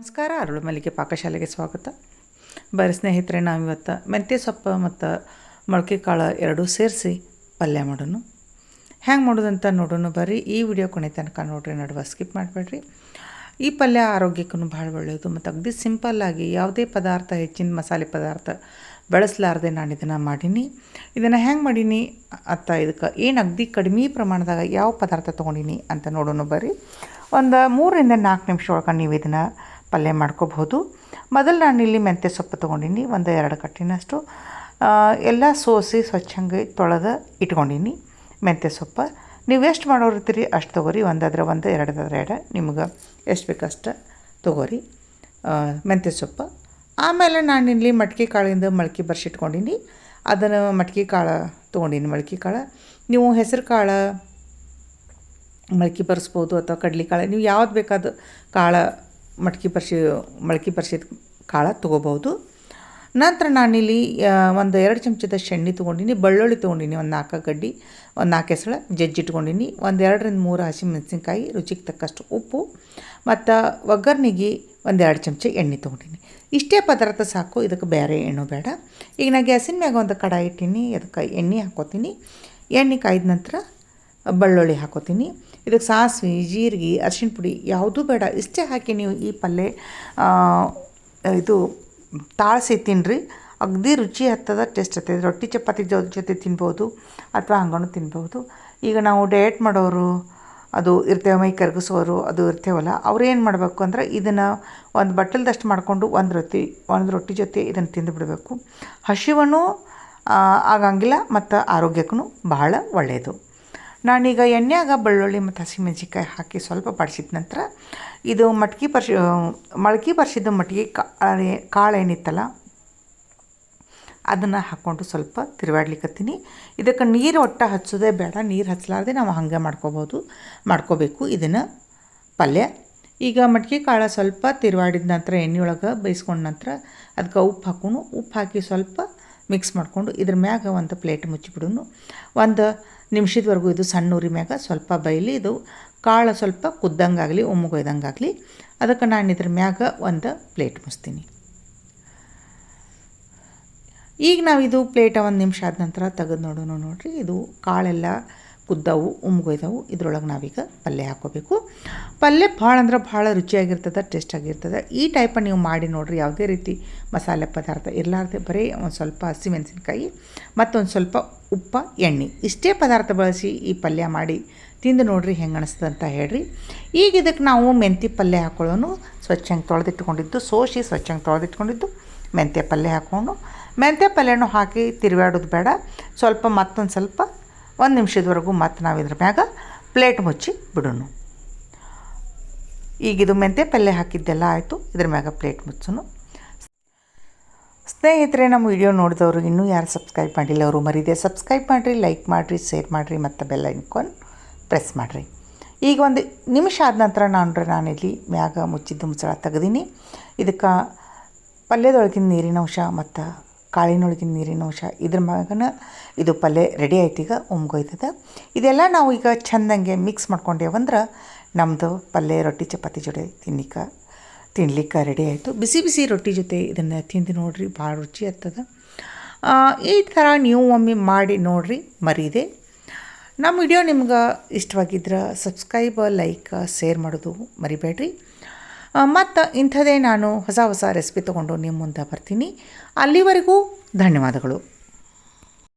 ನಮಸ್ಕಾರ, ಅರಳು ಮಲ್ಲಿಗೆ ಪಾಕಶಾಲೆಗೆ ಸ್ವಾಗತ. ಬರೀ ಸ್ನೇಹಿತರೆ, ನಾವಿವತ್ತು ಮೆಂತ್ಯ ಸೊಪ್ಪು ಮತ್ತು ಮೊಳಕೆ ಕಾಳು ಎರಡೂ ಸೇರಿಸಿ ಪಲ್ಯ ಮಾಡೋಣ. ಹ್ಯಾಂಗೆ ಮಾಡೋದಂತ ನೋಡೋಣ ಬರ್ರಿ. ಈ ವಿಡಿಯೋ ಕೊನೆ ತನಕ ನೋಡ್ರಿ, ನಡುವ ಸ್ಕಿಪ್ ಮಾಡಬೇಡ್ರಿ. ಈ ಪಲ್ಯ ಆರೋಗ್ಯಕ್ಕೂ ಭಾಳ ಒಳ್ಳೆಯದು ಮತ್ತು ಅಗದಿ ಸಿಂಪಲ್ಲಾಗಿ ಯಾವುದೇ ಪದಾರ್ಥ, ಹೆಚ್ಚಿನ ಮಸಾಲೆ ಪದಾರ್ಥ ಬಳಸಲಾರ್ದೆ ನಾನು ಇದನ್ನು ಮಾಡೀನಿ. ಇದನ್ನು ಹ್ಯಾಂಗೆ ಮಾಡೀನಿ ಅತ್ತ ಇದಕ್ಕೆ ಏನು ಅಗದಿ ಕಡಿಮೆ ಪ್ರಮಾಣದಾಗ ಯಾವ ಪದಾರ್ಥ ತೊಗೊಂಡೀನಿ ಅಂತ ನೋಡೋಣ ಬರ್ರಿ. ಒಂದು ಮೂರರಿಂದ ನಾಲ್ಕು ನಿಮಿಷ ಒಳಗೆ ನೀವು ಇದನ್ನು ಪಲ್ಯ ಮಾಡ್ಕೋಬಹುದು. ಮೊದಲು ಇಲ್ಲಿ ಮೆಂತ್ಯ ಸೊಪ್ಪು ತೊಗೊಂಡೀನಿ, ಒಂದು ಎರಡು ಕಟ್ಟಿನಷ್ಟು. ಎಲ್ಲ ಸೋಸಿ ಸ್ವಚ್ಛಂಗೆ ತೊಳೆದು ಇಟ್ಕೊಂಡೀನಿ ಮೆಂತ್ಯ ಸೊಪ್ಪು. ನೀವು ಎಷ್ಟು ಮಾಡೋರು ಇರ್ತೀರಿ ಅಷ್ಟು ತೊಗೋರಿ, ಒಂದಾದ್ರೆ ಒಂದು ಎರಡಾದ್ರೆ ಎರಡು. ನಿಮ್ಗೆ ಎಷ್ಟು ಬೇಕಷ್ಟು ತೊಗೋರಿ ಮೆಂತ್ಯ ಸೊಪ್ಪು. ಆಮೇಲೆ ನಾನು ಇಲ್ಲಿ ಮಟ್ಕೆ ಕಾಳಿಂದ ಮೊಳಕೆ ಬರ್ಸಿಟ್ಕೊಂಡೀನಿ. ಅದನ್ನು ಮಟ್ಕೆ ಕಾಳು ತೊಗೊಂಡೀನಿ ಮೊಳಕೆ ಕಾಳು. ನೀವು ಹೆಸರು ಕಾಳು ಮೊಳಕೆ ಬರ್ಸ್ಬೋದು ಅಥವಾ ಕಡ್ಲೆಕಾಳು ನೀವು ಯಾವ್ದು ಬೇಕಾದ ಕಾಳು ಮಟ್ಕೆ ಬರ್ಸಿ ಮೊಳಕೆ ಬರ್ಸಿದ ಕಾಳು ತೊಗೋಬೋದು ನಂತರ ನಾನಿಲ್ಲಿ ಒಂದು ಎರಡು ಚಮಚದ ಶೆಣ್ಣೆ ತೊಗೊಂಡಿನಿ, ಬೆಳ್ಳುಳ್ಳಿ ತೊಗೊಂಡಿನಿ, ಒಂದು ನಾಲ್ಕು ಗಡ್ಡಿ, ಒಂದು ನಾಲ್ಕು ಹೆಸಳು ಜಜ್ಜಿಟ್ಕೊಂಡಿನಿ ಒಂದು ಎರಡರಿಂದ ಮೂರು ಹಸಿಮೆಣಸಿನ್ಕಾಯಿ ರುಚಿಗೆ ತಕ್ಕಷ್ಟು ಉಪ್ಪು, ಮತ್ತು ಒಗ್ಗರ್ಣಿಗೆ ಒಂದು ಎರಡು ಚಮಚ ಎಣ್ಣೆ ತೊಗೊಂಡಿನಿ. ಇಷ್ಟೇ ಪದಾರ್ಥ ಸಾಕು, ಇದಕ್ಕೆ ಬೇರೆ ಎಣ್ಣು ಬೇಡ. ಈಗ ನಾ ಗ್ಯಾಸಿನ ಮ್ಯಾಗ ಒಂದು ಕಡಾಯಿ ಇಟ್ಟೀನಿ, ಅದಕ್ಕೆ ಎಣ್ಣೆ ಹಾಕೋತೀನಿ. ಎಣ್ಣೆ ಕಾಯ್ದ ನಂತರ ಬೆಳ್ಳುಳ್ಳಿ ಹಾಕೋತೀನಿ. ಇದಕ್ಕೆ ಸಾಸಿವೆ, ಜೀರಿಗೆ, ಅರಿಶಿಣ ಪುಡಿ ಯಾವುದೂ ಬೇಡ. ಇಷ್ಟೇ ಹಾಕಿ ನೀವು ಈ ಪಲ್ಯ ಇದು ತಾಳ್ಸಿ ತಿನ್ನಿರಿ ಅಗ್ದಿ ರುಚಿ ಹತ್ತದ ಟೇಸ್ಟ್ ಹತ್ತದ ರೊಟ್ಟಿ ಚಪಾತಿ ಜೊತೆ ತಿನ್ಬೋದು ಅಥವಾ ಹಂಗನೂ ತಿನ್ಬೋದು. ಈಗ ನಾವು ಡಯಟ್ ಮಾಡೋರು, ಅದು ಇರ್ತೇವೆ ಮೈ ಕರಗಿಸೋರು, ಅದು ಇರ್ತೇವಲ್ಲ ಏನು ಮಾಡಬೇಕು ಅಂದ್ರೆ ಇದನ್ನು ಒಂದು ಬಟ್ಟಲ್ದಷ್ಟು ಮಾಡಿಕೊಂಡು ಒಂದು ರೊಟ್ಟಿ ಒಂದು ರೊಟ್ಟಿ ಜೊತೆ ಇದನ್ನು ತಿಂದು ಬಿಡಬೇಕು. ಹಸಿವನ್ನು ಆಗಂಗಿಲ್ಲ, ಮತ್ತು ಆರೋಗ್ಯಕ್ಕೂ ಬಹಳ ಒಳ್ಳೆಯದು ನಾನೀಗ ಎಣ್ಣೆಯಾಗ ಬೆಳ್ಳುಳ್ಳಿ ಮತ್ತು ಹಸಿಮೆಣಸಿನ್ಕಾಯಿ ಹಾಕಿ ಸ್ವಲ್ಪ ಬಡಿಸಿದ ನಂತರ ಇದು ಮಟ್ಕಿ ಬರ್ಸಿ ಮೊಳಕೆ ಬರ್ಸಿದ್ದು ಮಟ್ಗೆ ಕಾಳು ಕಾಳು ಏನಿತ್ತಲ್ಲ, ಅದನ್ನು ಹಾಕ್ಕೊಂಡು ಸ್ವಲ್ಪ ತಿರುವಾಡ್ಲಿಕ್ಕತ್ತೀನಿ ಇದಕ್ಕೆ ನೀರು ಒಟ್ಟ ಹಚ್ಚೋದೇ ಬೇಡ, ನೀರು ಹಚ್ಚಲಾರ್ದೆ ನಾವು ಹಾಗೆ ಮಾಡ್ಕೋಬೋದು, ಮಾಡ್ಕೋಬೇಕು ಇದನ್ನು ಪಲ್ಯ. ಈಗ ಮಟ್ಕಿ ಕಾಳು ಸ್ವಲ್ಪ ತಿರುವಾಡಿದ ನಂತರ ಎಣ್ಣೆ ಒಳಗೆ ಬೇಯಿಸ್ಕೊಂಡ ನಂತರ ಅದಕ್ಕೆ ಉಪ್ಪು ಹಾಕೋಣ ಉಪ್ಪು ಹಾಕಿ ಸ್ವಲ್ಪ ಮಿಕ್ಸ್ ಮಾಡಿಕೊಂಡು ಇದ್ರ ಮ್ಯಾಗ ಒಂದು ಪ್ಲೇಟ್ ಮುಚ್ಚಿಬಿಡೋನು. ಒಂದು ನಿಮಿಷದವರೆಗೂ ಇದು ಸಣ್ಣ ಉರಿ ಮ್ಯಾಗ ಸ್ವಲ್ಪ ಬೈಲಿ, ಇದು ಕಾಳು ಸ್ವಲ್ಪ ಕುದ್ದಂಗಾಗಲಿ ಉಮ್ಮುಗೊಯ್ದಂಗಾಗಲಿ ಅದಕ್ಕೆ ನಾನು ಇದ್ರ ಮ್ಯಾಗ ಒಂದು ಪ್ಲೇಟ್ ಮುಚ್ತೀನಿ. ಈಗ ನಾವು ಇದು ಪ್ಲೇಟ ಒಂದು ನಿಮಿಷ ಆದ ನಂತರ ತೆಗೆದು ನೋಡೋಣ ನೋಡಿರಿ, ಇದು ಕಾಳೆಲ್ಲ ಕುದ್ದವು ಉಮ್ಗೊಯ್ದವು, ಇದ್ರೊಳಗೆ ನಾವೀಗ ಪಲ್ಯ ಹಾಕೋಬೇಕು. ಪಲ್ಯ ಭಾಳ ಅಂದ್ರೆ ಭಾಳ ರುಚಿಯಾಗಿರ್ತದೆ, ಟೇಸ್ಟಾಗಿರ್ತದೆ. ಈ ಟೈಪ ನೀವು ಮಾಡಿ ನೋಡ್ರಿ, ಯಾವುದೇ ರೀತಿ ಮಸಾಲೆ ಪದಾರ್ಥ ಇರಲಾರ್ದೆ ಬರೀ ಒಂದು ಸ್ವಲ್ಪ ಹಸಿಮೆಣಸಿನ್ಕಾಯಿ ಮತ್ತೊಂದು ಸ್ವಲ್ಪ ಉಪ್ಪ, ಎಣ್ಣೆ. ಇಷ್ಟೇ ಪದಾರ್ಥ ಬಳಸಿ ಈ ಪಲ್ಯ ಮಾಡಿ ತಿಂದು ನೋಡ್ರಿ ಹೆಂಗೆ ಅನಿಸ್ತದೆ ಅಂತ ಹೇಳ್ರಿ. ಈಗ ಇದಕ್ಕೆ ನಾವು ಮೆಂತಿ ಪಲ್ಯ ಹಾಕೊಳ್ಳೋನು ಸ್ವಚ್ಛಂಗೆ ತೊಳೆದಿಟ್ಕೊಂಡಿದ್ದು ಸೋಸಿ ಸ್ವಚ್ಛಂಗೆ ತೊಳೆದಿಟ್ಕೊಂಡಿದ್ದು, ಮೆಂತ್ಯ ಪಲ್ಯ ಹಾಕ್ಕೊಂಡು ಮೆಂತ್ಯ ಪಲ್ಯನೂ ಹಾಕಿ ತಿರುವಾಡೋದು ಬೇಡ. ಸ್ವಲ್ಪ ಮತ್ತೊಂದು ಸ್ವಲ್ಪ ಒಂದು ನಿಮಿಷದವರೆಗೂ ಮತ್ತೆ ನಾವು ಇದ್ರ ಮ್ಯಾಗ ಪ್ಲೇಟ್ ಮುಚ್ಚಿ ಬಿಡೋಣ ಈಗ ಇದು ಮೆಂತೆ ಪಲ್ಯ ಹಾಕಿದ್ದೆಲ್ಲ ಆಯಿತು, ಇದ್ರ ಮ್ಯಾಗ ಪ್ಲೇಟ್ ಮುಚ್ಚೋನು. ಸ್ನೇಹಿತರೆ, ನಮ್ಮ ವಿಡಿಯೋ ನೋಡಿದವರು ಇನ್ನೂ ಯಾರು ಸಬ್ಸ್ಕ್ರೈಬ್ ಮಾಡಿಲ್ಲ ಅವರು ಮರಿದೆ ಸಬ್ಸ್ಕ್ರೈಬ್ ಮಾಡಿರಿ ಲೈಕ್ ಮಾಡಿರಿ ಶೇರ್ ಮಾಡಿರಿ, ಮತ್ತು ಬೆಲ್ಲ ಇನ್ಕೊಂಡು ಪ್ರೆಸ್ ಮಾಡಿರಿ. ಈಗ ಒಂದು ನಿಮಿಷ ಆದ ನಂತರ ನಾನು ನಾನಿಲ್ಲಿ ಮ್ಯಾಗ ಮುಚ್ಚಿದ್ದು ಮುಚ್ಚಳ ತೆಗೆದೀನಿ. ಇದಕ್ಕೆ ಪಲ್ಯದೊಳಗಿನ ನೀರಿನ ಅಂಶ ಮತ್ತು ಕಾಳಿನೊಳಗಿನ ನೀರಿನ ಅಂಶ. ಇದ್ರ ಮಗನ ಇದು ಪಲ್ಯ ರೆಡಿ ಆಯ್ತು ಈಗ, ಉಮ್ಗೋಯ್ತದ. ಇದೆಲ್ಲ ನಾವು ಈಗ ಚಂದಂಗೆ ಮಿಕ್ಸ್ ಮಾಡ್ಕೊಂಡೇವಂದ್ರೆ ನಮ್ಮದು ಪಲ್ಯ, ರೊಟ್ಟಿ, ಚಪಾತಿ ಜೊತೆ ತಿನ್ನಿಕ ತಿನ್ಲಿಕ್ಕೆ ರೆಡಿ ಆಯಿತು. ಬಿಸಿ ಬಿಸಿ ರೊಟ್ಟಿ ಜೊತೆ ಇದನ್ನು ತಿಂದು ನೋಡ್ರಿ, ಭಾಳ ರುಚಿ ಆಗ್ತದೆ. ಈ ಥರ ನೀವು ಒಮ್ಮೆ ಮಾಡಿ ನೋಡ್ರಿ, ಮರೀದೆ. ನಮ್ಮ ವಿಡಿಯೋ ನಿಮ್ಗೆ ಇಷ್ಟವಾಗಿದ್ರೆ ಸಬ್ಸ್ಕ್ರೈಬ್ ಲೈಕ್ ಶೇರ್ ಮಾಡೋದು ಮರಿಬೇಡ್ರಿ. ಮತ್ತು ಇಂಥದೇ ನಾನು ಹೊಸ ಹೊಸ ರೆಸಿಪಿ ತೊಗೊಂಡು ನಿಮ್ಮ ಮುಂದೆ ಬರ್ತೀನಿ. ಅಲ್ಲಿವರೆಗೂ ಧನ್ಯವಾದಗಳು.